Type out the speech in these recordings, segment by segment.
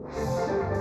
you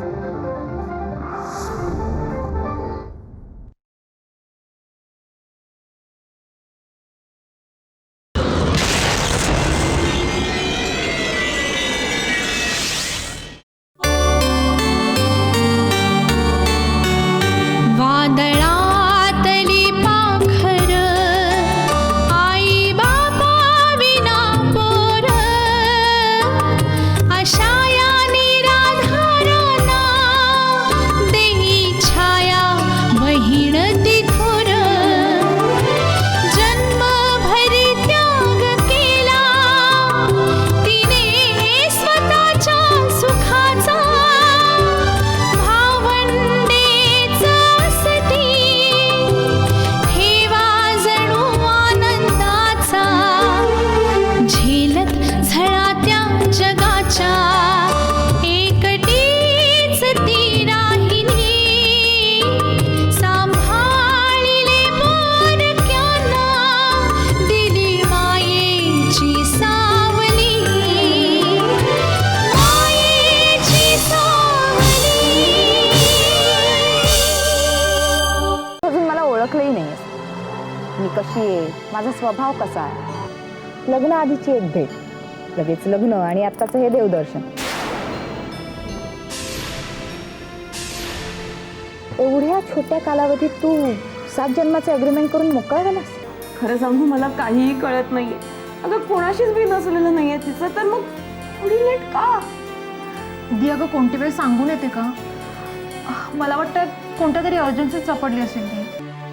कसा आहे? लग्न आधीची एक भेट. लगेच लग्न आणि आत्ताचं हे देवदर्शन. एवढ्या छोट्या कालावधीत तू सात जन्माचे अग्रीमेंट करून मोकळा झालास खरं सांगू मला काहीही कळत नाहीये. अगं कोणाशीच बी नसलेलं नाहीये तिचं तर मग थोडी लेट का? दी अगं कोणती वेळ सांगून येते का? मला वाटतं कोणत्या तरी अर्जन्सी सापडली असेल ती.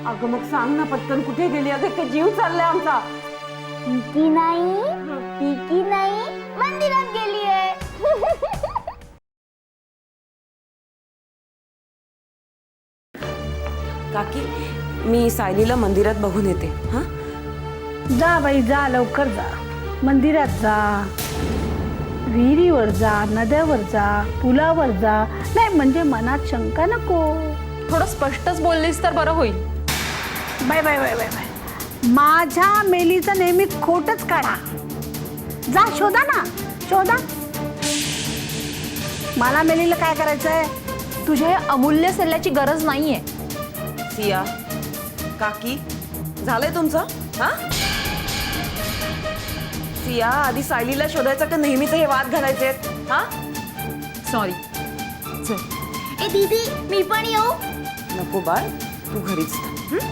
अगं मग सांग ना पटकन कुठे गेली? अगं जीव चाललाय आमचा. की नाही ती की नाही मंदिरात गेली आहे काकी मी सायलीला मंदिरात बघून येते. हा? जा बाई जा लवकर जा. मंदिरात जा. विहिरीवर जा नद्यावर जा पुलावर जा. नाही म्हणजे मनात शंका नको. थोडं स्पष्टच बोललीस तर बरं होईल. Bye bye bye bye bye. माझ्या मेलीचं नेहमी खोटच काढा. जा शोधा ना शोधा. मला मेलीला काय करायचंय? तुझ्या या अमूल्य सल्ल्याची गरज नाहीये. सिया काकी झालंय तुमचं? हा? सिया आधी सायलीला शोधायचं का नेहमीच हे वाद घालायचे आहेत? हा? सॉरी ए दीदी मी पण येऊ. नको बाळ तू घरीच थांब, हं?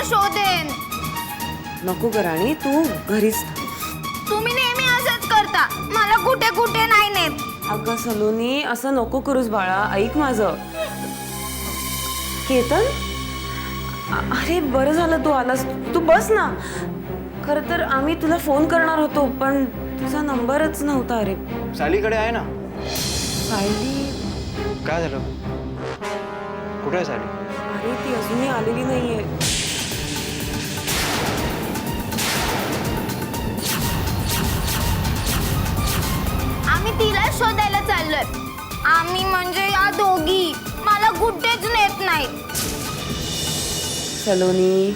तिला शोधेन. नको ग राणी तू घरीच थांब. तुम्ही नेहमी असंच करता. मला कुठे कुठे नाही नेत. अगं सलोनी असं नको करूस बाळा ऐक माझं. केतन? अ- अरे बरं झालं तू आलास. तू बस ना. खरं तर आम्ही तुला फोन करणार होतो पण तुझा नंबरच नव्हता अरे. सालीकडे आहे ना. सायली काय झालं? कुठे आहे साली? अरे ती अजूनही आलेली नाहीये. तिला शोधायला चाललोय. आम्ही म्हणजे या दोघी. मला कुठेच नेत नाही. सलोनी.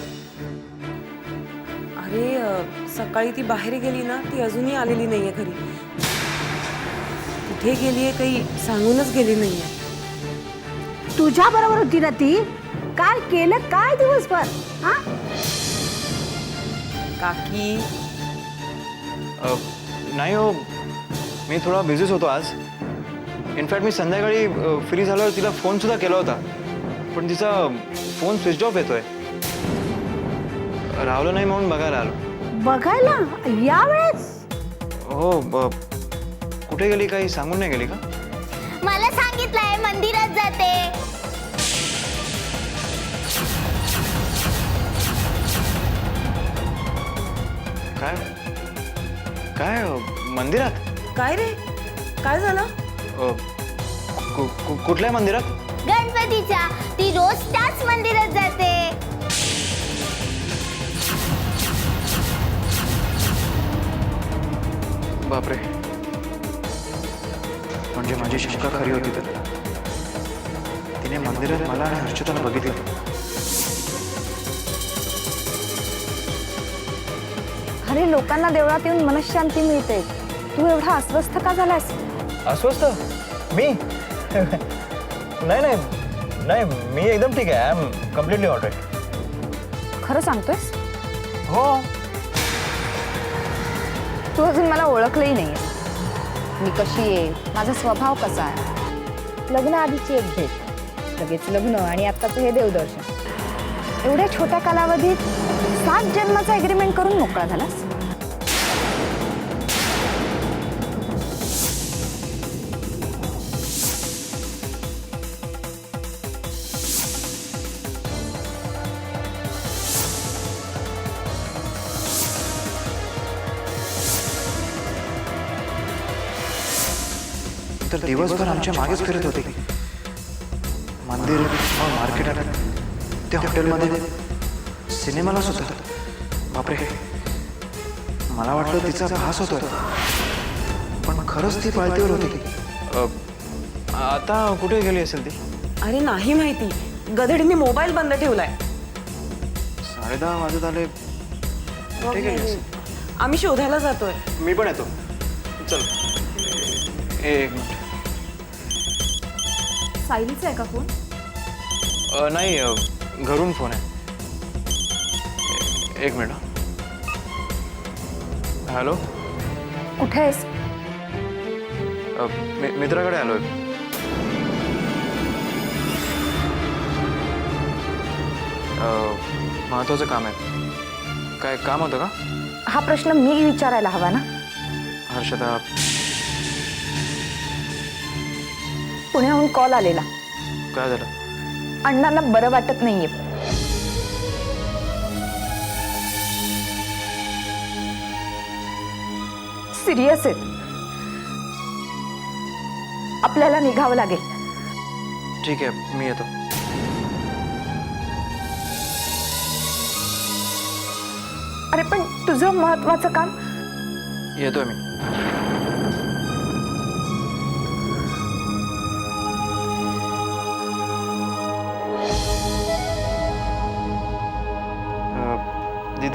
अरे अ, सकाळी ती बाहेर गेली ना ती अजूनही आलेली नाहीये घरी. कुठे गेलीये काही सांगूनच गेली नाहीये. तुझ्या बरोबर होती ना ती? काय केलं काय दिवसभर? हा? काकी. अ, नाही हो मी थोडा बिझीच होतो आज. इनफॅक्ट मी संध्याकाळी फ्री झाल्यावर तिला फोन सुद्धा केला होता. पण तिचा फोन स्विच ऑफ येतोय. राहुलं नाही म्हणून बघायला आलो. बघायला? यावेळेस? हो ब- कुठे गेली काही सांगून नाही गेली का? मला सांगितलंय मंदिरात जाते. काय? काय मंदिरात? काय रे? काय झालं? अ, कु- कु- कुठल्या मंदिरात? गणपतीच्या. ती रोज त्याच मंदिरात जाते. बापरे. म्हणजे माझी शंका खरी होती तर. तिने मंदिरात मला आणि हर्षताला बघितलं. अरे लोकांना देवळात येऊन मनशांती मिळते. तू एवढा अस्वस्थ का झालास अस्वस्थ? मी? नाही नाही. नाही मी एकदम ठीक आहे. I am completely all right खरं सांगतोयस? हो. तू अजून मला ओळखलंही नाही मी कशी आहे? माझा स्वभाव कसा आहे? लग्नाआधीची एक भेट. लगेच लग्न आणि आत्ताचं हे देवदर्शन. एवढ्या छोट्या कालावधीत सात जन्माचा ॲग्रीमेंट करून मोकळा झालास? तर दिवसभर आमच्या मागेच फिरत होते. मंदिर मार्केटात त्या हॉटेलमध्ये सिनेमाला सुद्धा. बापरे. मला वाटलं तिचा भास होतोय. पण खरंच ती पाळतीवर होती आता कुठे गेली असेल ती? अरे नाही माहिती. गधडीने मोबाईल बंद ठेवलाय. साडेदहा वाजत आले कुठे गेली असेल? आम्ही शोधायला जातोय. मी पण येतो. चल. एक सायलीचा आहे का फोन? अ, नाही अ, घरून फोन आहे. ए- एक मिनिट हं. हॅलो? कुठे आहेस? अ, मि- मित्राकडे आलोय. अ, महत्वाचं काम आहे. काय काम होतं का? हा प्रश्न मी विचारायला हवा ना? हर्षदा पुण्याहून कॉल आलेला. काय झालं? अण्णांना बरं वाटत नाहीये. सिरियस आहेत. आपल्याला निघावं लागेल. ठीक आहे मी येतो. अरे पण तुझं महत्वाचं काम येतोय मी.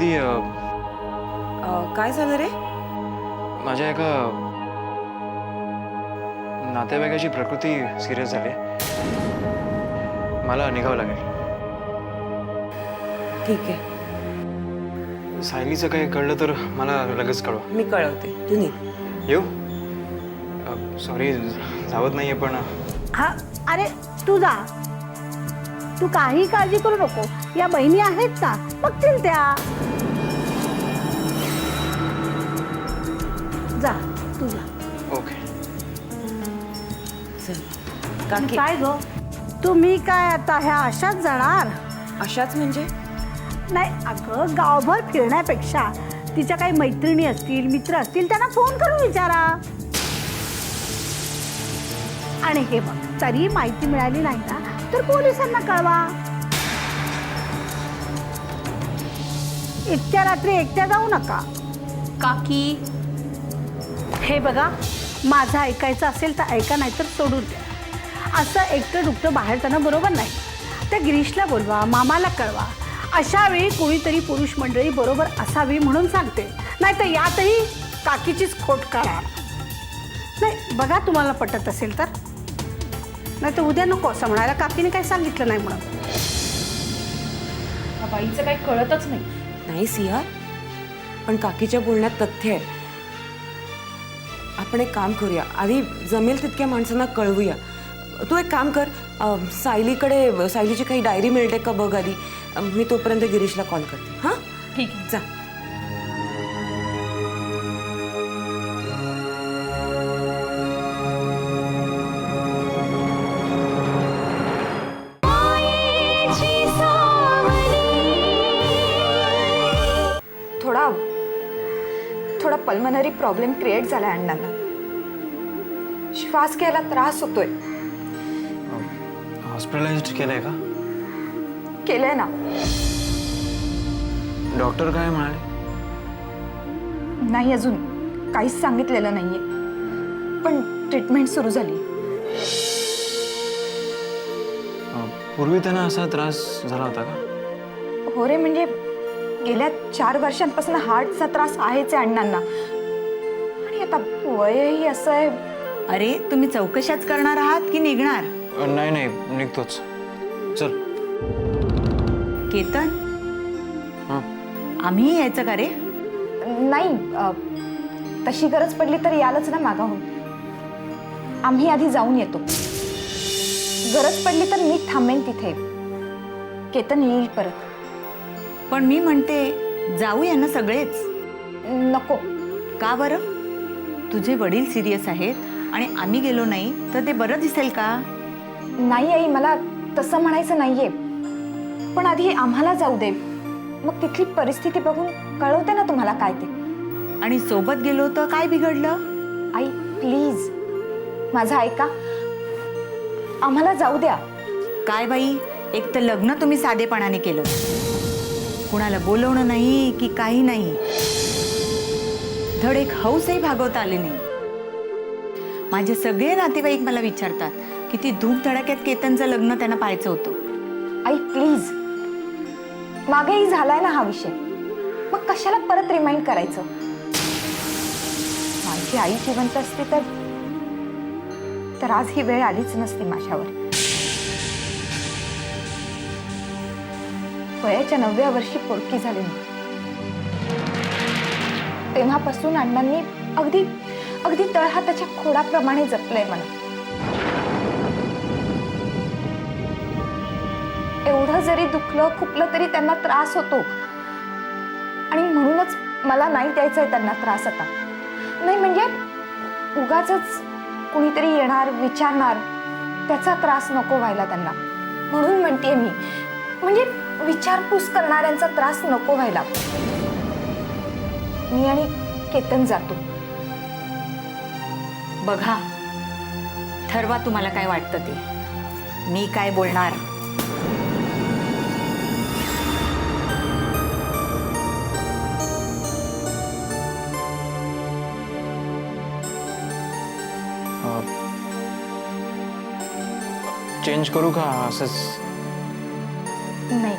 दीदी अ, अं, काय झालं रे? माझ्या एका नातेवाईकाची प्रकृती सिरियस झाली. आहे. मला निघावं लागेल. ठीक आहे. सायलीचं काही कळलं तर मला लगेच कळवा. मी कळवते. तू निघ. येऊ? सॉरी जावत नाहीये पण हा अरे तू जा. तू काही काळजी करू नको. या बहिणी आहेत ना बघतील त्या. काकी काय ग? तुम्ही काय आता ह्या अशाच जाणार? अशाच म्हणजे? नाही अगं गावभर फिरण्यापेक्षा तिच्या काही मैत्रिणी असतील मित्र असतील त्यांना फोन करून विचारा. आणि हे बघ तरी माहिती मिळाली नाही ना तर पोलिसांना कळवा. इतक्या रात्री एकट्या जाऊ नका. काकी हे बघा माझं ऐकायचं असेल तर ऐका नाही तर सोडून द्या. असं एकटं दुकटं बाहेर जाणं बरोबर नाही. त्या गिरीशला बोलवा मामाला कळवा. अशा वेळी कोणीतरी पुरुष मंडळी बरोबर असावी म्हणून सांगते. नाही तर यातही काकीचीच खोट करा नाही बघा तुम्हाला पटत असेल तर. नाही तर उद्या नको असं म्हणायला काकीने काही सांगितलं नाही म्हणून. बाईचं काही कळतच नाही. नाही सिया पण काकीच्या बोलण्यात तथ्य आहे. आपण एक काम करूया. आधी जमेल तितक्या माणसांना कळवूया. तू एक काम कर अं, सायलीकडे सायलीची काही डायरी मिळते का बघ आधी? अं, मी तोपर्यंत गिरीशला कॉल करते. हां? ठीक आहे. जा. थोडा थोडा पल्मनरी प्रॉब्लेम क्रिएट झालाय अण्णांना. श्वास घ्यायला त्रास होतोय. हॉस्पिटलाइज केलंय का? केलंय ना. डॉक्टर काय म्हणाले? नाही अजून काहीच सांगितलेलं नाहीये. पण ट्रीटमेंट सुरू झाली. अ, पूर्वी त्यांना असा त्रास झाला होता का? हो रे म्हणजे गेल्या चार वर्षांपासून हार्टचा त्रास आहेच आहे अण्णांना. आणि आता वयही असं आहे. अरे तुम्ही चौकशाच करणार आहात की निघणार? नाही नाही निघतोच. चल. केतन? हां. आम्ही यायचं का रे? नाही अ, तशी गरज पडली तर यालच ना मागाहून. आम्ही आधी जाऊन येतो. गरज पडली तर मी थांबेन तिथे. केतन येईल परत. पण मी म्हणते जाऊया ना सगळेच? नको. का बरं? तुझे वडील सिरियस आहेत आणि आम्ही गेलो नाही तर ते बरं दिसेल का? नाही आई मला तसं म्हणायचं नाहीये. पण आधी आम्हाला जाऊ दे. मग तिथली परिस्थिती बघून कळवते ना तुम्हाला काय ते. आणि सोबत गेलो तर काय बिघडलं? आई प्लीज. माझं ऐका. आम्हाला जाऊ द्या. काय बाई? एक तर लग्न तुम्ही साधेपणाने केलं. कुणाला बोलवणं नाही की काही नाही. धड एक हौसही भागवता आली नाही. माझे सगळे नातेवाईक मला विचारतात. किती धूप धडाक्यात केतनचं लग्न त्यांना पाहायचं होतं. आई प्लीज मागेही झालाय ना हा विषय. मग कशाला परत रिमाइंड करायचं? माझी आई जिवंत असते तर तर आज ही वेळ आलीच नसती माझ्यावर. वयाच्या नवव्या वर्षी पोरकी झाली मी. तेव्हापासून अण्णांनी अगदी अगदी तळहाताच्या खोडाप्रमाणे जपलंय मला. एवढं जरी दुखलं खुपलं तरी त्यांना त्रास होतो. आणि म्हणूनच मला नाही द्यायचा आहे त्यांना त्रास आता. नाही म्हणजे उगाच कुणीतरी येणार विचारणार त्याचा त्रास नको व्हायला त्यांना. म्हणून म्हणते मी म्हणजे विचारपूस करणाऱ्यांचा त्रास नको व्हायला. मी आणि केतन जातो. बघा ठरवा तुम्हाला काय वाटतं ते. मी काय बोलणार? चेंज करू का असंच? नाही.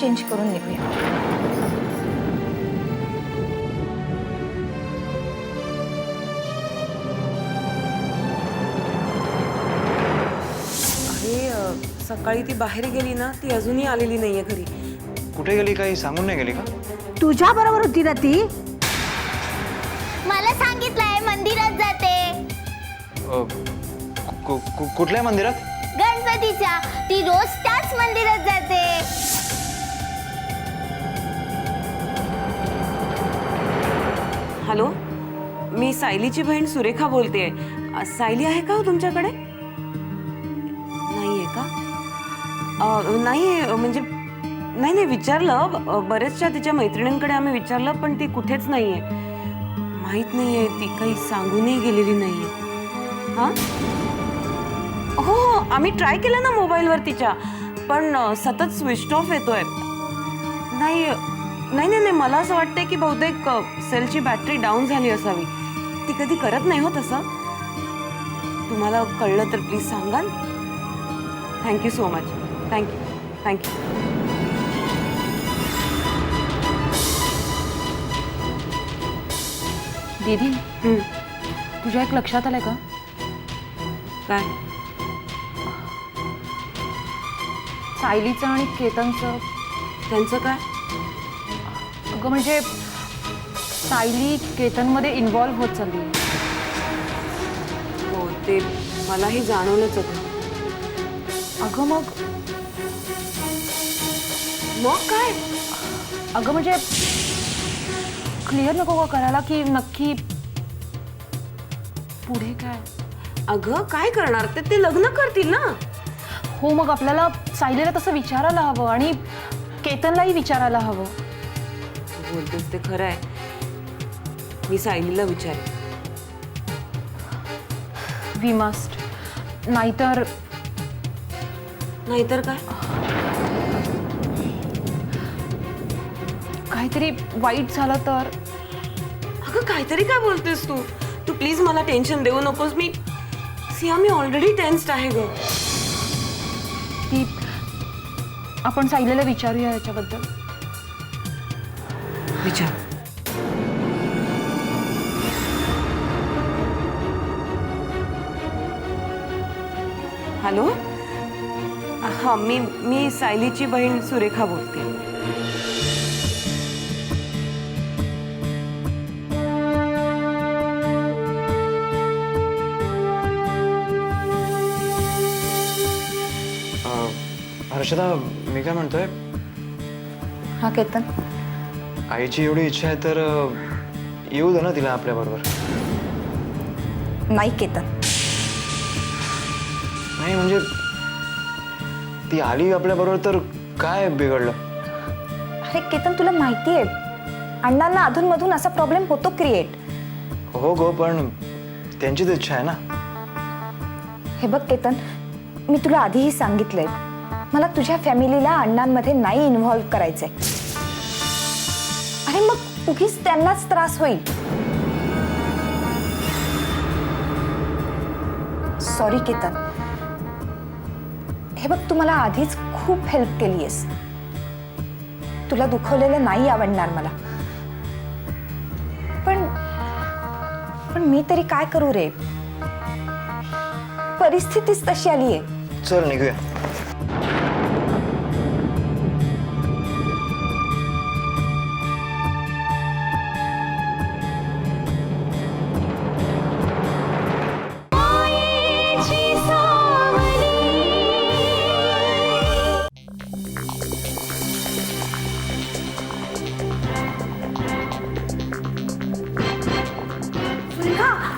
चेंज करून निघूया. अरे अ, सकाळी ती बाहेर गेली ना ती अजूनही आलेली नाहीये घरी. कुठे गेली काही सांगून नाही गेली का? तुझ्या बरोबर होती ना ती? मला सांगितलंय मंदिरात जाते. अ, कु- कु- कुठल्या मंदिरात? गणपतीच्या ती रोज त्याच मंदिरात जाते. हॅलो मी सायलीची बहीण सुरेखा बोलते सायली आहे का हो तुमच्याकडे? नाही आहे का नाही म्हणजे नाही नाही विचारलं. ब- बरेचशा तिच्या मैत्रिणींकडे आम्ही विचारलं पण ती कुठेच नाही आहे माहीत नाही आहे ती काही सांगूनही गेलेली नाही आहे हां? हो हो आम्ही ट्राय केलं ना मोबाईलवर तिच्या पण सतत स्विच ऑफ येतोय. नाही नाही नाही नाही मला असं वाटतंय की बहुतेक सेलची बॅटरी डाऊन झाली असावी. ती कधी करत नाही हो तसं. तुम्हाला कळलं तर प्लीज सांगाल. Thank you so much thank you thank you दीदी तुझ्या एक लक्षात आलंय का? काय? सायलीचं आणि केतनचं. त्यांचं काय? अगं म्हणजे सायली केतनमध्ये इन्व्हॉल्व्ह होत चालली. हो ते मलाही जाणवलंच होतं. अगं मग? मग काय? अगं म्हणजे क्लिअर नको का करायला की नक्की पुढे काय? अगं काय करणार? ते ते लग्न करतील ना? हो मग आपल्याला सायलीला तसं विचारायला हवं आणि केतनलाही विचारायला हवं. तू बोलतेस ते खरं आहे. मी सायलीला विचारेन. वी मस्ट नाहीतर नाहीतर काय? काहीतरी वाईट झालं तर? अगं काहीतरी काय बोलतेस तू? तू प्लीज मला टेन्शन देऊ नकोस. मी सिया मी ऑलरेडी टेन्स्ड आहे ग. आपण सायलीला विचारूया याच्याबद्दल. विचार. हॅलो? हां मी मी सायलीची बहीण सुरेखा बोलते. हर्षदा मी काय म्हणतोय? हा केतन. आईची एवढी इच्छा आहे तर अं, येऊ दे ना तिला आपल्याबरोबर नाही केतन. नाही म्हणजे ती आली आपल्याबरोबर तर काय बिघडलं? अरे केतन तुला माहिती आहे अण्णांना अधूनमधून असा प्रॉब्लेम होतो क्रिएट हो गो पण त्यांचीच इच्छा आहे ना. हे बघ केतन मी तुला आधीही सांगितलंय मला तुझ्या फॅमिलीला अण्णांमध्ये नाही इन्व्हॉल्व्ह करायचंय. अरे मग उगीच त्यांनाच त्रास होईल. सॉरी केतन. हे बघ तू मला आधीच खूप हेल्प केली आहेस तुला दुखवलेलं नाही आवडणार मला. पण पण मी तरी काय करू रे? परिस्थितीच तशी आली आहे चल निघूया.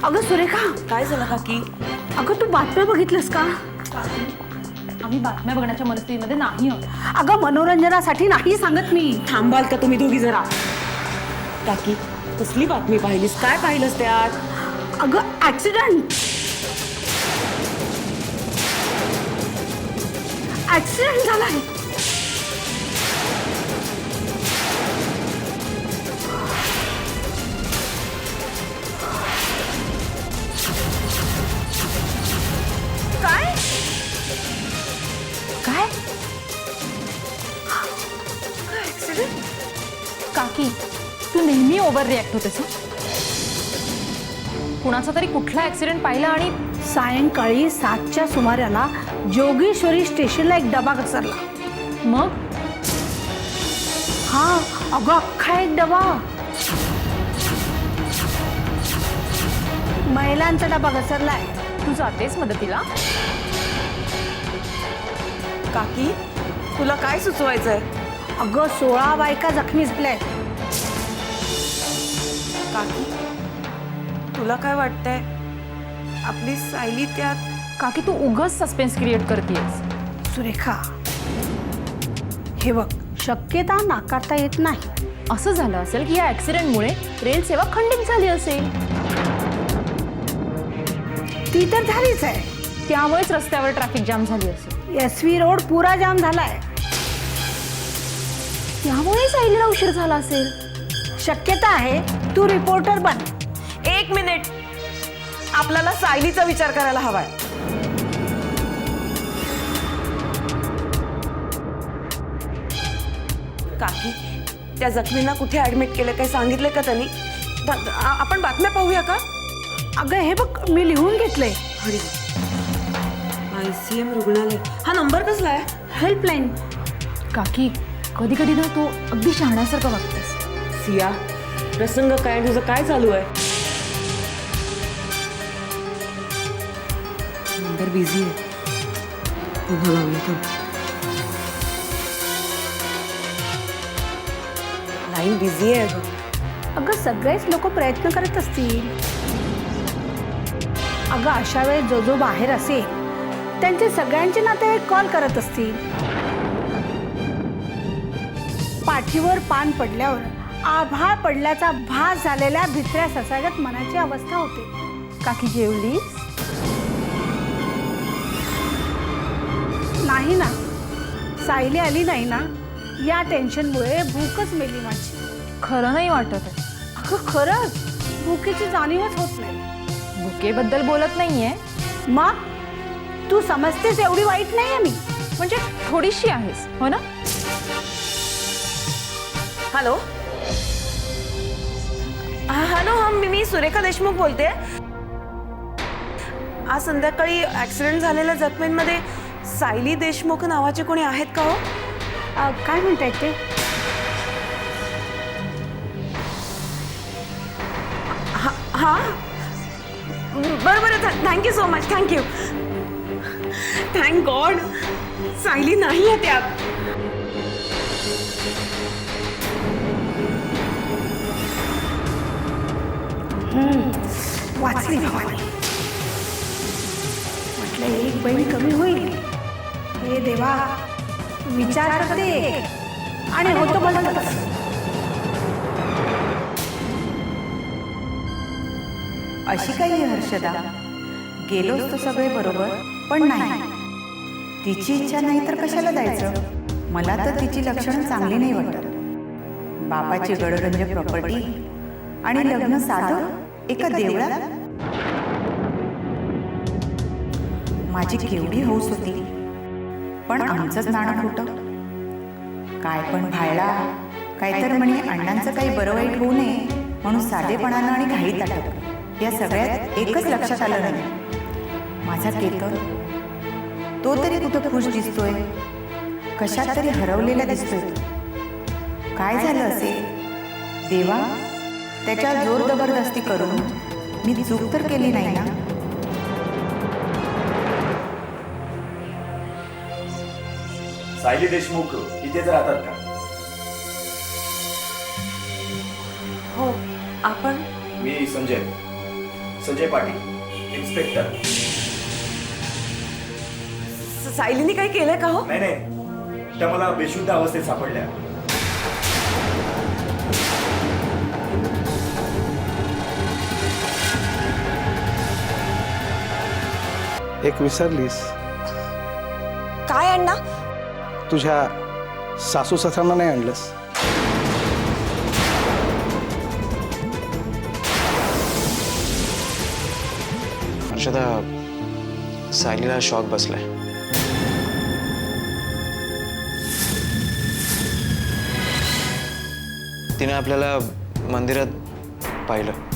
अगं सुरेखा. काय झालं काकी अगं तू बातम्या बघितलंस का? आम्ही बातम्या बघण्याच्या मनस्थितीमध्ये नाही आहोत. अगं मनोरंजनासाठी नाही सांगत मी. थांबाल का तुम्ही दोघी जरा? काकी कसली बातमी पाहिलीस? काय पाहिलंस त्यात? अगं ऍक्सिडेंट ऍक्सिडेंट झालाय. ओव्हर रिॲक्ट होतेस? कुणाचा तरी कुठला ऍक्सिडेंट पाहिला आणि सायंकाळी सातच्या सुमाराला जोगेश्वरी स्टेशनला एक डबा घसरला. मग? हा अगं अख्खा एक डबा. महिलांचा डबा घसरलाय. तू जातेस मदतीला? काकी तुला काय सुचवायचंय? अगं सोळा बायका जखमी झाल्या काकी तुला काय वाटतंय? आपली सायली त्यात काकी तू उगच सस्पेन्स क्रिएट करतेस सुरेखा हे बघ शक्यता नाकारता येत नाही. असं झालं असेल की या ऍक्सिडेंटमुळे रेल सेवा खंडित झाली असेल. ती तर झालीच आहे. त्यामुळेच रस्त्यावर ट्रॅफिक जाम झाली असेल. एस व्ही रोड पुरा जाम झालाय. त्यामुळे सायलीला उशीर झाला असेल. शक्यता आहे तू रिपोर्टर बन. एक मिनिट. आपल्याला सायलीचा विचार करायला हवाय. काकी त्या जखमींना कुठे ऍडमिट केलं? काय सांगितलं का त्यांनी? द- द- आ- आपण बातम्या पाहूया का? अगं हे बघ मी लिहून घेतलंय. हरी आय सी एम रुग्णालय. हा नंबर कसला आहे? हेल्पलाईन काकी कधी कधी ना तू अगदी शहाण्यासारखं वागतेस. सिया प्रसंग काय तुझं काय चालू आहे? नंबर बिझी आहे. पुन्हा लावूया थांब. लाईन बिझी आहे अगं. अगं सगळेच लोक प्रयत्न करत असतील. अगं अशा वेळेस जो जो बाहेर असेल त्यांचे सगळ्यांचे नातेवाईक कॉल करत असतील. पाठीवर पान पडल्यावर आभाळ पडल्याचा भास झालेल्या भित्र्या ससागत मनाची अवस्था होते. काकी जेवलीस नाही ना. सायली आली नाही ना. या टेन्शनमुळे भूकच मेली माझी. खरं नाही वाटत आहे. अगं खरंच? भूकेची जाणीवच होत नाही. बुकेबद्दल बोलत नाहीये. मग? तू समजतेस एवढी वाईट नाहीये मी. म्हणजे थोडीशी आहेस हो ना? हॅलो? हा, हॅलो हा मी मी सुरेखा देशमुख बोलते. आज संध्याकाळी ऍक्सिडेंट झालेल्या जखमींमध्ये सायली देशमुख नावाचे कोणी आहेत का हो? अ, काय म्हणतायत ते? हा हा? बरं बरं thank you so much thank you thank God Sayali नाही आहे त्यात. वाचली भवानी म्हटलं एक बहीण कमी होईल. हे देवा विचार करते. आणि होतो भलं अशी काही हर्षदा. गेलोच तर सगळे बरोबर पण नाही. तिची इच्छा नाही तर कशाला जायचं मला तर तिची लक्षणं चांगली नाही वाटत. बापाची गडगंज प्रॉपर्टी आणि लग्न साधं? एका देवळात माझी केवढी हौस होती. पण आमचंच नाणं खोटं काय पण भायला काय तर म्हणे अण्णांचं काही बरं वाईट होऊ नये म्हणून साधेपणानं आणि घाईत अटक या सगळ्यात एकच लक्षात आलं नाही. माझा केतन तो तरी कुठं खुश दिसतोय? कशात तरी हरवलेला दिसतोय. काय झालं असेल? देवा त्याच्या जोर जबरदस्ती करून मी चूक तर केली नाही ना? सायली देशमुख इथेच राहतात का? हो आपण? मी संजय. संजय पाटील इन्स्पेक्टर सायलीने काही केलंय का हो? नाही नाही. त्या मला बेशुद्ध अवस्थेत सापडल्या. एक विसरलीस काय अण्णा? तुझ्या सासू ससांना नाही आणलंस? हर्षदा सायलीला शॉक बसलाय. तिने आपल्याला मंदिरात पाहिलं.